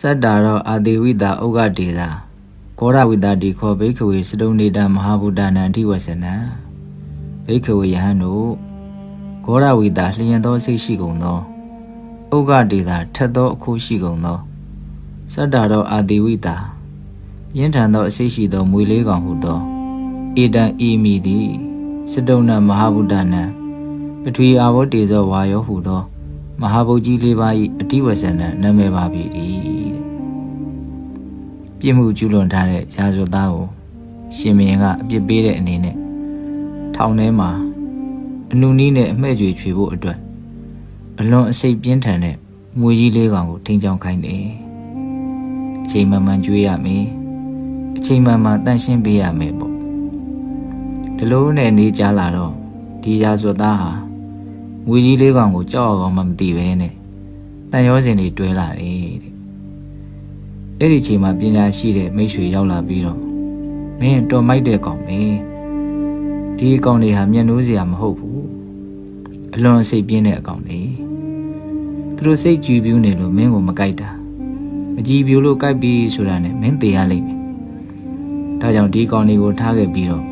စတ္တာရောအာတိဝိတာဥက္ကတေသာကောရဝိတာတိခောဘိက္ခဝေစတုံနေတာမဟာဗုဒ္ဓနာအဓိဝဆနံဘိက္ခဝေယဟန်တို့ကောရဝိတာလျင်သောစိတ်ရှိကုန်သောဥက္ကတေသာထက်သောအခုရှိကုန်သောစတ္တာရောအာတိဝိတာပြင်းထန်သောအစိတ်ရှိသောမွေလေးကောင်ဟုသောဧတံဤမိသည်စတုံနမဟာဗုဒ္ဓနာပထဝီအာဘောတေဇောဝါယောဟုသော မဟာဗုဒ္ဓကြီးလေးပါး၏အတိဝဇ္ဇနနာမည်ပါပြီတဲ့ပြစ်မှုကျူးလွန်ထားတဲ့ရာဇဝတ်သားကိုရှင်မင်းကအပြစ်ပေးတဲ့အနေနဲ့ထောင်ထဲမှာအနုနီးနဲ့အမှဲ့ကြွေချွေဖို့အတွက်အလွန်အစိတ်ပြင်းထန်တဲ့မွေကြီးလေးကောင်ကိုထိန်းချောင်းခိုင်းတယ်အချိန်မှန်မှန်ကြွေးရမယ်အချိန်မှန်မှန်တန့်ရှင်းပေးရမယ်ပေါ့ဒီလိုနဲ့နေကြလာတော့ဒီရာဇဝတ်သားဟာ ငွေကြီးလေးကောင်ကိုကြောက်အောင်မှမသိပဲနဲ့တန်ရောစင်တွေတွဲလာတယ်တဲ့အဲ့ဒီချိန်မှာပညာရှိတဲ့မိတ်ဆွေရောက်လာပြီးတော့မင်းတော်မိုက်တဲ့ကောင်ပဲဒီအကောင်တွေဟာမျက်နှိုးစရာမဟုတ်ဘူးအလွန်စိတ်ပြင်းတဲ့အကောင်တွေသူတို့စိတ်ကြည်ပြူးနေလို့မင်းကိုမကြိုက်တာမကြည်ပြူလို့ကြိုက်ပြီဆိုတာနဲ့မင်းသေးရလိမ့်မယ်ဒါကြောင့်ဒီကောင်တွေကိုထားခဲ့ပြီးတော့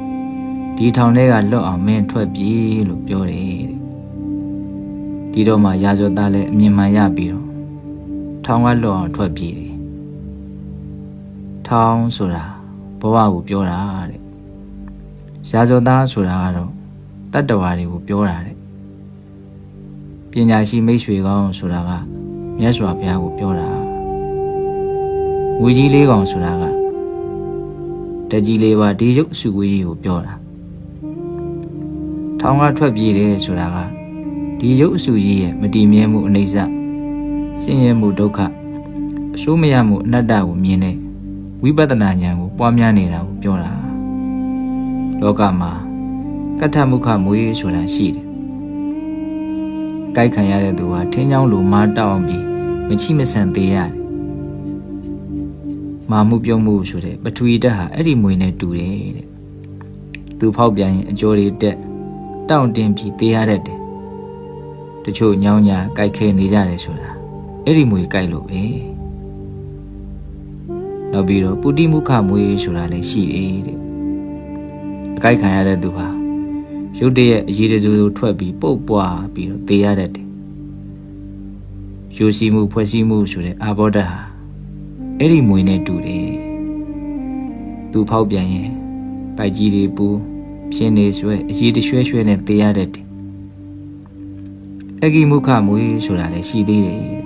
ဒီထောင်ထဲကလွတ်အောင်မင်းထွက်ပြေးလို့ပြောတယ်တဲ့ ဒီတော့မှရာဇဝတ်သားလည်းအမြင်မှန်ရပြီးတော့ထောင်ကလွတ်အောင်ထွက်ပြေးတယ်။ထောင်ဆိုတာဘဝကိုပြောတာတဲ့။ရာဇဝတ်သားဆိုတာကတော့တတ္တဝါတွေကိုပြောတာတဲ့။ပညာရှိမိတ်ဆွေကောင်းဆိုတာကမြတ်စွာဘုရားကိုပြောတာ။ဝီကြီးလေးကောင်ဆိုတာကတကြီးလေးပါဒီရုပ်စုဝီကြီးကိုပြောတာ။ထောင်ကထွက်ပြေးတယ်ဆိုတာက ဒီရုပ်အဆူကြီးရဲ့မတည်မြဲမှုအနိစ္စဆင်းရဲမှုဒုက္ခအဆိုးမရမှုအနတ္တကိုမြင်တဲ့ဝိပဿနာဉာဏ်ကိုပွားများနေတာကိုပြောတာလောကမှာကဋ္ဌမုခမွေးဆိုတာရှိတယ်။ကြိုက်ခံရတဲ့သူဟာထင်းချောင်းလိုမာတောက်အောင်ပြီးမချိမဆန်သေးရတယ်။မာမှုပြုံးမှုဆိုတဲ့ပထဝီဓာတ်ဟာအဲ့ဒီမွေနဲ့တူတယ်တဲ့။သူဖောက်ပြန်ရင်အကျိုးတွေတက်တောင့်တင်းပြီးသေးရတတ်တယ် တချို့ညောင်းညာကြိုက်ခဲနေကြတယ်ဆိုတာအဲ့ဒီမွေကြိုက်လို့ပဲနောက်ပြီးတော့ပုတိမုခမွေဆိုတာလည်းရှိတယ်တဲ့အကြိုက်ခံရတဲ့သူဟာရုတ်တရက်အရေးတစိုးထွက်ပြီးပုတ်ပွားပြီးတော့သေရတတ်တယ်ယူစီမှုဖွဲ့စည်းမှုဆိုတဲ့အာဘောဓာဟာအဲ့ဒီမွေနဲ့တူတယ်သူဖောက်ပြန်ရင်ပိုက်ကြီးတွေပူပြင်းနေဆွဲအရေးတရွှဲရွှဲနဲ့သေရတတ်တယ် အဂိမုခမွေဆိုတာလည်းရှိသေးတယ်